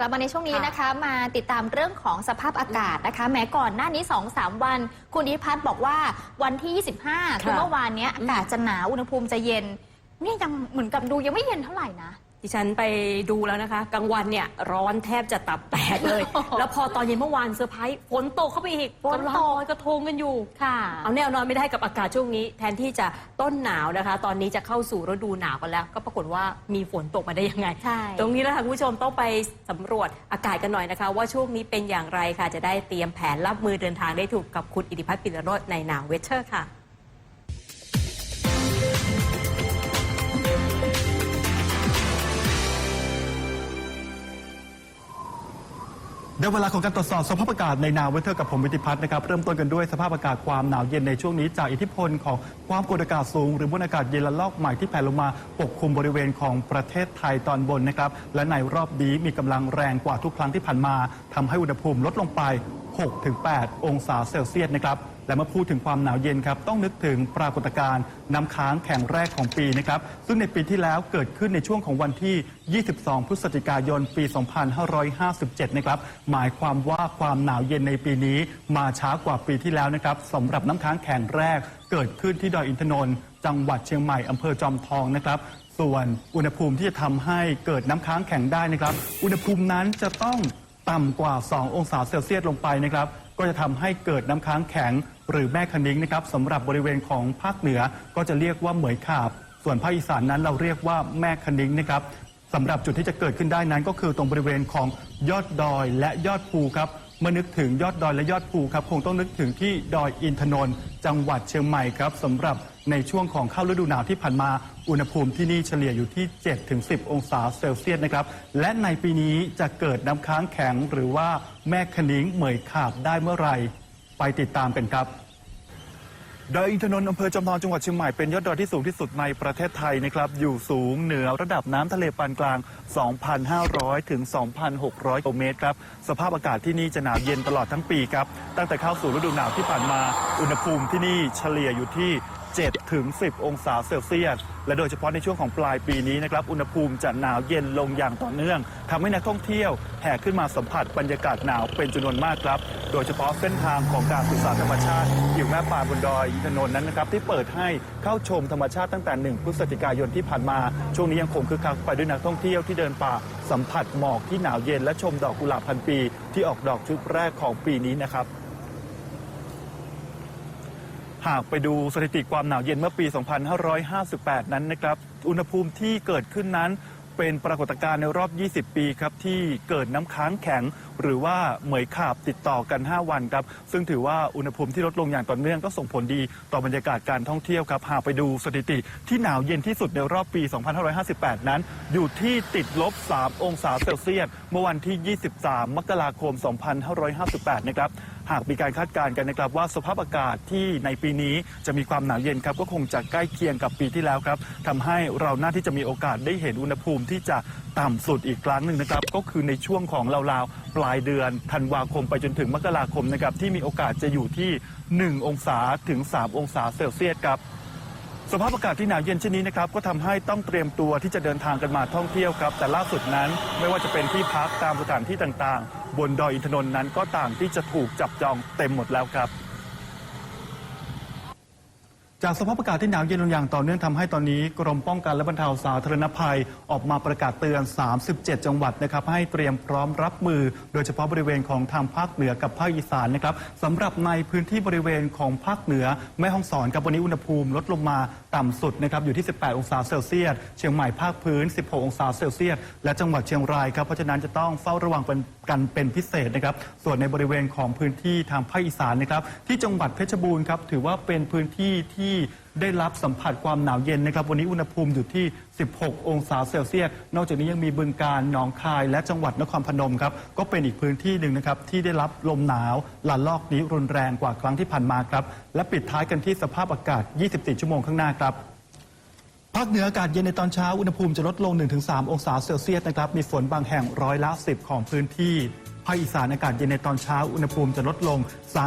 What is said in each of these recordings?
กลับมาในช่วงนี้นะคะ มาติดตามเรื่องของสภาพอากาศนะคะ แม้ก่อนหน้านี้ 2-3 วัน คุณอิทธิพัฒน์บอกว่าวันที่ 25 คือเมื่อวานเนี้ยอากาศจะหนาวอุณหภูมิจะเย็น เนี่ยยังเหมือนกับดูยังไม่เย็นเท่าไหร่นะ ดิฉันไปดูแล้วนะคะกลางวันเนี่ยร้อนแทบจะตับแตกเลย แล้วพอตอนเย็นเมื่อวานเซอร์ไพรส์ฝนตกเข้าไปอีกฝนตกกำลังลอยกระทงกันอยู่ค่ะ เอาแน่นอนไม่ได้กับอากาศช่วงนี้ แทนที่จะต้นหนาวนะคะ ตอนนี้จะเข้าสู่ฤดูหนาวกันแล้ว ก็ปรากฏว่ามีฝนตกมาได้ยังไงใช่ตรงนี้นะคะคุณผู้ชมต้องไปสำรวจอากาศกันหน่อยนะคะ ว่าช่วงนี้เป็นอย่างไรค่ะจะได้เตรียมแผนรับมือเดินทางได้ถูกกับคุณอิทธิพัฒน์ปิรโรจน์ในหนาวเวเชอร์ค่ะ ได้เวลาของการตรวจสอบสภาพอากาศในนาวเวเทอร์กับผมวิติพัฒน์นะครับเริ่มต้นกันด้วยสภาพอากาศความหนาวเย็นในช่วงนี้ จากอิทธิพลของความกดอากาศสูง หรือมวลอากาศเย็นระลอกใหม่ที่แผ่ลงมาปกคลุมบริเวณของประเทศไทยตอนบนนะครับและในรอบนี้มีกำลังแรงกว่าทุกครั้งที่ผ่านมาทำให้อุณหภูมิลดลงไป 6-8 องศาเซลเซียสนะครับ และเมื่อพูดถึงความหนาวเย็นครับ ต้องนึกถึงปรากฏการณ์น้ำค้างแข็งแรกของปีนะครับ ซึ่งในปีที่แล้วเกิดขึ้นในช่วงของวันที่ 22 พฤศจิกายน ปี 2557 นะครับ หมายความว่าความหนาวเย็นในปีนี้มาช้ากว่าปีที่แล้วนะครับสำหรับน้ำค้างแข็งแรก เกิดขึ้นที่ดอยอินทนนท์จังหวัดเชียงใหม่อำเภอจอมทองนะครับส่วนอุณหภูมิที่จะทำให้เกิดน้ำค้างแข็งได้นะครับ อุณหภูมินั้นจะต้อง ต่ำกว่า 2 องศาเซลเซียสลงไปนะครับ ก็จะทำให้เกิดน้ำค้างแข็ง หรือแม่คะนิ้งนะครับสำหรับบริเวณของภาคเหนือก็จะเรียกว่าเหมยขาบ ส่วนภาคอีสานนั้นเราเรียกว่าแม่คะนิ้งนะครับสำหรับจุดที่จะเกิดขึ้นได้นั้นก็คือตรงบริเวณของยอดดอยและยอดภูครับ เมื่อนึกถึงยอดดอยและยอดภูครับคงต้องนึกถึงที่ดอยอินทนนท์จังหวัดเชียงใหม่ครับสำหรับในช่วงของเข้าฤดูหนาวที่ผ่านมาอุณหภูมิที่นี่เฉลี่ยอยู่ที่ 7-10 องศาเซลเซียสนะครับ และในปีนี้จะเกิดน้ำค้างแข็งหรือว่าแม่คะนิ้งเหมยขาบได้เมื่อไหร่ไปติดตามกันครับ ดอยอินทนนท์อำเภอจอมทองจังหวัดเชียงใหม่เป็นยอดดอยที่สูงที่สุดในประเทศไทยนะครับ อยู่สูงเหนือระดับน้ำทะเลปานกลาง 2,500 ถึง 2,600 กิโลเมตรครับ สภาพอากาศที่นี่จะหนาวเย็นตลอดทั้งปีครับ ตั้งแต่เข้าสู่ฤดูหนาวที่ผ่านมา อุณหภูมิที่นี่เฉลี่ยอยู่ที่ 7 ถึง 10 องศาเซลเซียส และโดยเฉพาะในช่วงของปลายปีนี้นะครับ อุณหภูมิจะหนาวเย็นลงอย่างต่อเนื่องทำให้นักท่องเที่ยวแห่ขึ้นมาสัมผัสบรรยากาศหนาวเป็นจำนวนมากครับ โดยเฉพาะเส้นทางของการศึกษาธรรมชาติอยู่แม่ป่าบนดอยอินทนนท์นั้นนะครับที่เปิดให้เข้าชมธรรมชาติตั้งแต่ 1 พฤศจิกายนที่ผ่านมา ช่วงนี้ยังคงคึกคักไปด้วยนักท่องเที่ยวที่เดินป่าสัมผัสหมอกที่หนาวเย็นและชมดอกกุหลาบพันปี ที่ออกดอกชุดแรกของปีนี้นะครับ หากไปดูสถิติความหนาวเย็นเมื่อปี 2558 นั้นนะครับ อุณหภูมิที่เกิดขึ้นนั้น เป็นปรากฏการณ์ในรอบ 20 ปีครับที่เกิดน้ำค้างแข็ง หรือว่าเหมยขาบติดต่อกัน 5 วันครับ ซึ่งถือว่าอุณหภูมิที่ลดลงอย่างต่อเนื่องก็ส่งผลดีต่อบรรยากาศการท่องเที่ยวครับ หากไปดูสถิติที่หนาวเย็นที่สุดในรอบปี 2558 นั้น อยู่ที่ติดลบ 3 องศาเซลเซียส เมื่อวันที่ 23 มกราคม 2558 นะครับ หากมีการคาดการณ์กันนะครับว่าสภาพอากาศที่ในปีนี้จะมีความหนาวเย็นครับก็คงจะใกล้เคียงกับปีที่แล้วครับทำให้เราน่าที่จะมีโอกาสได้เห็นอุณหภูมิที่จะต่ำสุดอีกครั้งหนึ่งนะครับก็คือในช่วงของราวๆปลายเดือนธันวาคมไปจนถึงมกราคมนะครับที่มีโอกาสจะอยู่ที่ 1 องศาถึง 3 องศาเซลเซียสครับสภาพอากาศที่หนาวเย็นเช่นนี้นะครับก็ทำให้ต้องเตรียมตัวที่จะเดินทางกันมาท่องเที่ยวครับ แต่ล่าสุดนั้นไม่ว่าจะเป็นที่พักตามสถานที่ต่างๆ บนดอยอินทนนท์นั้นก็ต่างที่จะถูกจับจองเต็มหมดแล้วครับ จากสภาพอากาศที่หนาวเย็นลงอย่างต่อเนื่องทำให้ตอนนี้กรมป้องกันและบรรเทาสาธารณภัยออกมาประกาศเตือน 37 จังหวัดนะครับให้เตรียมพร้อมรับมือ โดยเฉพาะบริเวณของทางภาคเหนือกับภาคอีสานนะครับสำหรับในพื้นที่บริเวณของภาคเหนือแม่ฮ่องสอนกับวันนี้อุณหภูมิลดลงมาต่ำสุดนะครับอยู่ที่ 18 องศาเซลเซียสเชียงใหม่ภาคพื้น 16 องศาเซลเซียสและจังหวัดเชียงรายครับเพราะฉะนั้นจะต้องเฝ้าระวังเป็นกันเป็นพิเศษนะครับส่วนในบริเวณของพื้นที่ทางภาคอีสานนะครับที่จังหวัดเพชรบูรณ์ครับถือว่าเป็นพื้นที่ที่ได้รับสัมผัสความหนาวเย็นนะครับ วันนี้อุณหภูมิอยู่ที่ 16 องศาเซลเซียส นอกจากนี้ยังมีบึงการหนองคาย และจังหวัดนครพนมครับ ก็เป็นอีกพื้นที่หนึ่งนะครับ ที่ได้รับลมหนาวละลอกนี้รุนแรงกว่าครั้งที่ผ่านมาครับ และปิดท้ายกันที่สภาพอากาศ 24 ชั่วโมงข้างหน้าครับภาคเหนืออากาศเย็นในตอนเช้า อุณหภูมิจะลดลง 1-3 องศาเซลเซียสนะครับ มีฝนบางแห่งร้อยละ 10 ของพื้นที่าคอีสานอากาศเย็นในตอนเช้าอุณหภูมิจะลดลง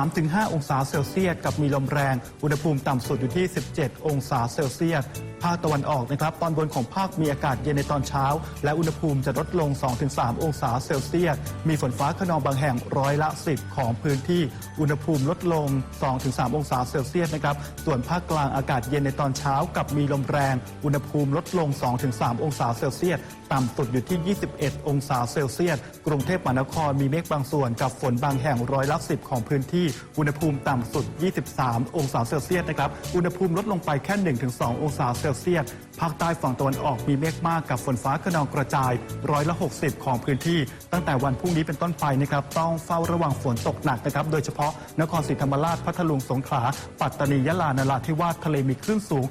3-5 องศาเซลเซียสกับมีลมแรง อุณหภูมิต่ำสุดอยู่ที่ 17 องศาเซลเซียส ภาคตะวันออกนะครับ ตอนบนของภาคมีอากาศเย็นในตอนเช้า และอุณหภูมิจะลดลง 2-3 องศาเซลเซียส มีฝนฟ้าขนองบางแห่งร้อยละ 10 ของพื้นที่ อุณหภูมิลดลง 2-3 องศาเซลเซียสนะครับ ส่วนภาคกลางอากาศเย็นในตอนเช้ากับมีลมแรง อุณหภูมิลดลง 2-3 องศาเซลเซียส ต่ำสุดอยู่ที่ 21 องศาเซลเซียส กรุงเทพมหานครมีเมฆบางส่วนกับฝนบางแห่งร้อยละ 10 ของพื้นที่ อุณหภูมิต่ำสุด 23 องศาเซลเซียสนะครับ อุณหภูมิลดลงไปแค่ 1-2 องศาเซลเซียส ภาคใต้ฝั่งตะวันออกมีเมฆมากกับฝนฟ้าขนองกระจายร้อยละ 60 ของพื้นที่ ตั้งแต่วันพรุ่งนี้เป็นต้นไปนะครับต้องเฝ้าระวังฝนตกหนักนะครับ โดยเฉพาะนครศรีธรรมราชพัทลุงสงขลา ปัตตานียะลานราธิวาสทะเลมีคลื่นสูง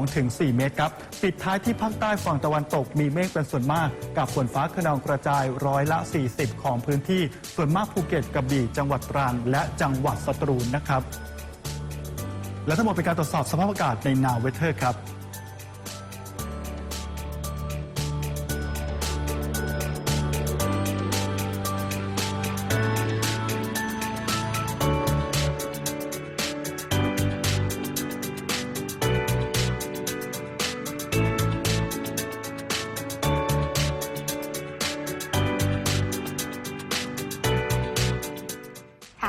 2-4 เมตรครับ ปิดท้ายที่ภาคใต้ฝั่งตะวันตกมีเมฆเป็นส่วนมาก กับฝนฟ้าขนองกระจายร้อยละ 40 ของพื้นที่ ส่วนมากภูเก็ตกระบี่จังหวัดตรังและจังหวัดสตูลนะครับและทั้งหมดเป็นการตรวจสอบสภาพอากาศในนาวเวเทอร์ครับ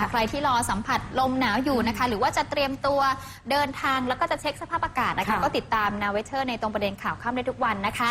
ใครที่รอสัมผัสลมหนาวอยู่นะคะ หรือว่าจะเตรียมตัวเดินทางแล้วก็จะเช็คสภาพอากาศนะคะค่ะก็ติดตามนาเวเทอร์ในตรงประเด็นข่าวค่ำได้ทุกวันนะคะ